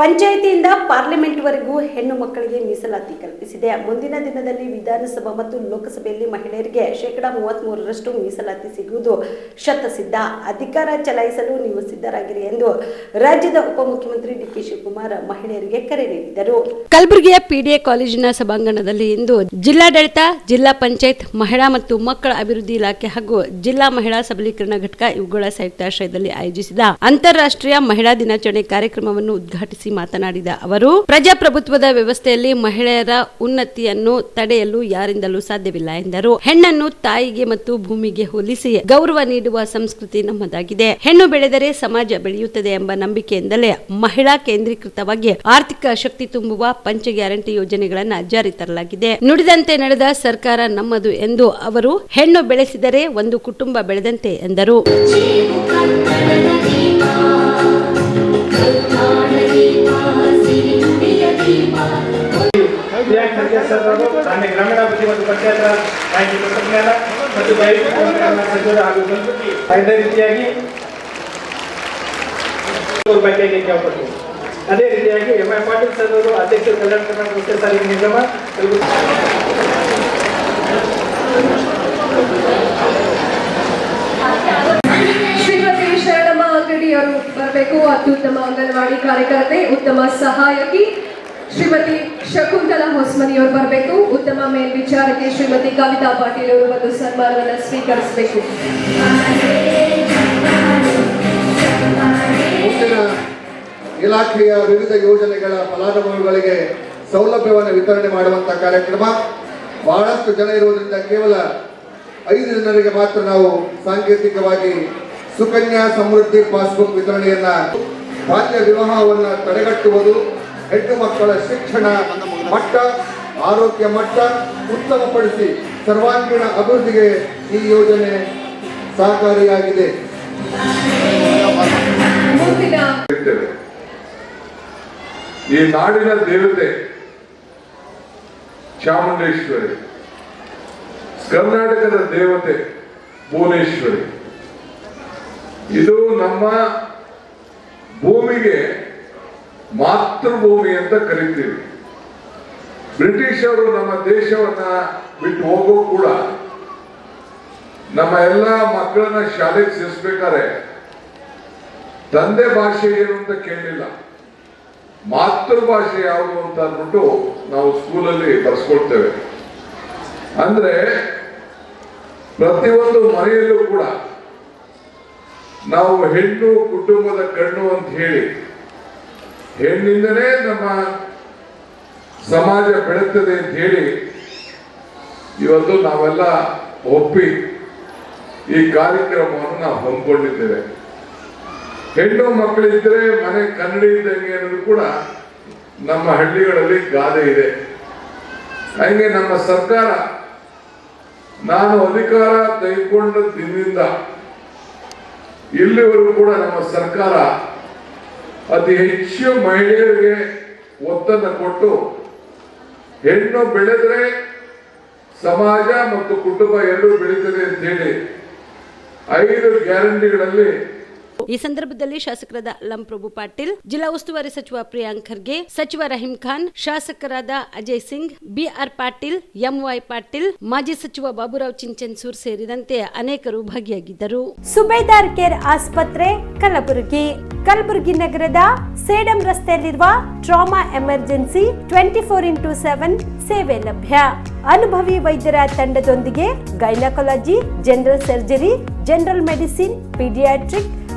ಪಂಚಾಯಿತಿಯಿಂದ ಪಾರ್ಲಿಮೆಂಟ್ವರೆಗೂ ಹೆಣ್ಣು ಮಕ್ಕಳಿಗೆ ಮೀಸಲಾತಿ ಕಲ್ಪಿಸಿದೆ. ಮುಂದಿನ ದಿನದಲ್ಲಿ ವಿಧಾನಸಭಾ ಮತ್ತು ಲೋಕಸಭೆಯಲ್ಲಿ ಮಹಿಳೆಯರಿಗೆ ಶೇಕಡಾ ಮೂವತ್ತ್ ಮೂರರಷ್ಟು ಮೀಸಲಾತಿ ಸಿಗುವುದು ಶತಸಿದ್ಧ. ಅಧಿಕಾರ ಚಲಾಯಿಸಲು ನೀವು ಸಿದ್ಧರಾಗಿರಿ ಎಂದು ರಾಜ್ಯದ ಉಪಮುಖ್ಯಮಂತ್ರಿ ಡಿಕೆ ಶಿವಕುಮಾರ್ ಮಹಿಳೆಯರಿಗೆ ಕರೆ ನೀಡಿದರು. ಕಲಬುರಗಿಯ ಪಿಡಿಎ ಕಾಲೇಜಿನ ಸಭಾಂಗಣದಲ್ಲಿ ಇಂದು ಜಿಲ್ಲಾಡಳಿತ, ಜಿಲ್ಲಾ ಪಂಚಾಯತ್, ಮಹಿಳಾ ಮತ್ತು ಮಕ್ಕಳ ಅಭಿವೃದ್ಧಿ ಇಲಾಖೆ ಹಾಗೂ ಜಿಲ್ಲಾ ಮಹಿಳಾ ಸಬಲೀಕರಣ ಘಟಕ ಇವುಗಳ ಸಂಯುಕ್ತಾಶ್ರಯದಲ್ಲಿ ಆಯೋಜಿಸಿದ ಅಂತಾರಾಷ್ಟ್ರೀಯ ಮಹಿಳಾ ದಿನಾಚರಣೆ ಕಾರ್ಯಕ್ರಮವನ್ನು ಉದ್ಘಾಟಿಸಿ ಮಾತನಾಡಿದ ಅವರು, ಪ್ರಜಾಪ್ರಭುತ್ವದ ವ್ಯವಸ್ಥೆಯಲ್ಲಿ ಮಹಿಳೆಯರ ಉನ್ನತಿಯನ್ನು ತಡೆಯಲು ಯಾರಿಂದಲೂ ಸಾಧ್ಯವಿಲ್ಲ ಎಂದರು. ಹೆಣ್ಣನ್ನು ತಾಯಿಗೆ ಮತ್ತು ಭೂಮಿಗೆ ಹೋಲಿಸಿ ಗೌರವ ನೀಡುವ ಸಂಸ್ಕೃತಿ ನಮ್ಮದಾಗಿದೆ. ಹೆಣ್ಣು ಬೆಳೆದರೆ ಸಮಾಜ ಬೆಳೆಯುತ್ತದೆ ಎಂಬ ನಂಬಿಕೆಯಿಂದಲೇ ಮಹಿಳಾ ಕೇಂದ್ರೀಕೃತವಾಗಿ ಆರ್ಥಿಕ ಶಕ್ತಿ ತುಂಬುವ ಪಂಚ ಗ್ಯಾರಂಟಿ ಯೋಜನೆಗಳನ್ನು ಜಾರಿ ತರಲಾಗಿದೆ. ನುಡಿದಂತೆ ನಡೆದ ಸರ್ಕಾರ ನಮ್ಮದು ಎಂದು ಅವರು, ಹೆಣ್ಣು ಬೆಳೆಸಿದರೆ ಒಂದು ಕುಟುಂಬ ಬೆಳೆದಂತೆ ಎಂದರು. ಸರ್ ಅವರು ಗ್ರಾಮೀಣಾಭಿವೃದ್ಧಿ ಮತ್ತು ಪಂಚಾಯತ್ ರಾಜ್ ತಂತ್ರಜ್ಞಾನ ಮತ್ತು ಸಚಿವರು ಹಾಗೂ ಸಂಸ್ಕೃತಿ ಅದೇ ರೀತಿಯಾಗಿ ಬಗ್ಗೆ ಅದೇ ರೀತಿಯಾಗಿ ಎಂ ಐ ಪಾಟೀಲ್ ಸರ್ ಅವರು ಅಧ್ಯಕ್ಷರು ಕಲ್ಯಾಣ ಕರ್ನಾಟಕ ರಸ್ತೆ ಸಾರಿಗೆ ನಿಗಮ ಶ್ರೀಮತಿ ಶರಣಮ್ಮ ಅಂಗಡಿಯವರು ಬರಬೇಕು. ಅತ್ಯುತ್ತಮ ಅಂಗನವಾಡಿ ಕಾರ್ಯಕರ್ತೆ, ಉತ್ತಮ ಸಹಾಯಕಿ ಶ್ರೀಮತಿ ಶಕುಂತಲಾ ಹೊಸ್ಮನಿಯವರು ಬರಬೇಕು. ಉತ್ತಮ ಮೇಲ್ವಿಚಾರಕಿ ಶ್ರೀಮತಿ ಕವಿತಾ ಪಾಟೀಲ್ ಅವರು ಬಂದು ಸನ್ಮಾನವನ್ನು ಸ್ವೀಕರಿಸಬೇಕು. ಮುಂದಿನ ಇಲಾಖೆಯ ವಿವಿಧ ಯೋಜನೆಗಳ ಫಲಾನುಭವಿಗಳಿಗೆ ಸೌಲಭ್ಯವನ್ನು ವಿತರಣೆ ಮಾಡುವಂತಹ ಕಾರ್ಯಕ್ರಮ ಬಹಳಷ್ಟು ಜನ ಇರುವುದರಿಂದ ಕೇವಲ ಐದು ಜನರಿಗೆ ಮಾತ್ರ ನಾವು ಸಾಂಕೇತಿಕವಾಗಿ ಸುಕನ್ಯಾ ಸಮೃದ್ಧಿ ಪಾಸ್ಬುಕ್ ವಿತರಣೆಯನ್ನ ಬಾಲ್ಯ ವಿವಾಹವನ್ನು ತಡೆಗಟ್ಟುವುದು ಹೆಣ್ಣು ಮಕ್ಕಳ ಶಿಕ್ಷಣ ಮಟ್ಟ, ಆರೋಗ್ಯ ಮಟ್ಟ ಉತ್ತಮಪಡಿಸಿ ಸರ್ವಾಂಗೀಣ ಅಭಿವೃದ್ಧಿಗೆ ಈ ಯೋಜನೆ ಸಹಕಾರಿಯಾಗಿದೆ. ಈ ನಾಡಿನ ದೇವತೆ ಚಾಮುಂಡೇಶ್ವರಿ, ಕರ್ನಾಟಕದ ದೇವತೆ ಭುವನೇಶ್ವರಿ. ಇದು ನಮ್ಮ ಭೂಮಿಗೆ ಮಾತೃಭೂಮಿ ಅಂತ ಕರಿತೀವಿ. ಬ್ರಿಟಿಷರು ನಮ್ಮ ದೇಶವನ್ನ ಬಿಟ್ಟು ಹೋಗೋ ಕೂಡ ನಮ್ಮ ಎಲ್ಲ ಮಕ್ಕಳನ್ನ ಶಾಲೆಗೆ ಸೇರಿಸ್ಬೇಕಾದ್ರೆ ತಂದೆ ಭಾಷೆ ಏನು ಅಂತ ಕೇಳಿಲ್ಲ. ಮಾತೃಭಾಷೆ ಯಾವುದು ಅಂತ ಅಂದ್ಬಿಟ್ಟು ನಾವು ಸ್ಕೂಲಲ್ಲಿ ಬರ್ಸ್ಕೊಳ್ತೇವೆ. ಅಂದ್ರೆ ಪ್ರತಿಯೊಂದು ಮನೆಯಲ್ಲೂ ಕೂಡ ನಾವು ಹೆಣ್ಣು ಕುಟುಂಬದ ಕಣ್ಣು ಅಂತ ಹೇಳಿ ಹೆಣ್ಣಿಂದನೇ ನಮ್ಮ ಸಮಾಜ ಬೆಳೆಯುತ್ತದೆ ಅಂತ ಹೇಳಿ ಇವತ್ತು ನಾವೆಲ್ಲ ಒಪ್ಪಿ ಈ ಕಾರ್ಯಕ್ರಮವನ್ನು ನಾವು ಹಮ್ಮಿಕೊಂಡಿದ್ದೇವೆ. ಹೆಣ್ಣು ಮಕ್ಕಳಿದ್ರೆ ಮನೆ ಕನ್ನಡಿ ಇದ್ದಂಗೆ ಅನ್ನೋದು ಕೂಡ ನಮ್ಮ ಹಳ್ಳಿಗಳಲ್ಲಿ ಗಾದೆ ಇದೆ. ಹಂಗೆ ನಮ್ಮ ಸರ್ಕಾರ ನಾನು ಅಧಿಕಾರ ತೆಗೆದುಕೊಂಡ ದಿನದಿಂದ ಇಲ್ಲಿವರೆಗೂ ಕೂಡ ನಮ್ಮ ಸರ್ಕಾರ ಅತಿ ಹೆಚ್ಚು ಮಹಿಳೆಯರಿಗೆ ಒತ್ತನ್ನು ಕೊಟ್ಟು ಹೆಣ್ಣು ಬೆಳೆದ್ರೆ ಸಮಾಜ ಮತ್ತು ಕುಟುಂಬ ಎರಡೂ ಬೆಳೀತದೆ ಅಂತ ಹೇಳಿ ಐದು ಗ್ಯಾರಂಟಿಗಳಲ್ಲಿ ಈ ಸಂದರ್ಭದಲ್ಲಿ ಶಾಸಕರಾದ ಅಲ್ಲಂ ಪ್ರಭು ಪಾಟೀಲ್, ಜಿಲ್ಲಾ ಉಸ್ತುವಾರಿ ಸಚಿವ ಪ್ರಿಯಾಂಕ್ ಖರ್ಗೆ, ಸಚಿವ ರಹೀಂ ಖಾನ್, ಶಾಸಕರಾದ Ajay Singh, B R Patil, M Y Patil, ಮಾಜಿ ಸಚಿವ ಬಾಬುರಾವ್ ಚಿಂಚನ್ಸೂರ್ ಸೇರಿದಂತೆ ಅನೇಕರು ಭಾಗಿಯಾಗಿದ್ದರು. ಸುಬೇದಾರ್ ಕೇರ್ ಆಸ್ಪತ್ರೆ, ಕಲಬುರಗಿ. ಕಲಬುರಗಿ ನಗರದ ಸೇಡಂ ರಸ್ತೆಯಲ್ಲಿರುವ trauma emergency twenty four into seven ಸೇವೆ ಲಭ್ಯ. ಅನುಭವಿ ವೈದ್ಯರ ತಂಡದೊಂದಿಗೆ gynaecology, general surgery, general medicine, paediatric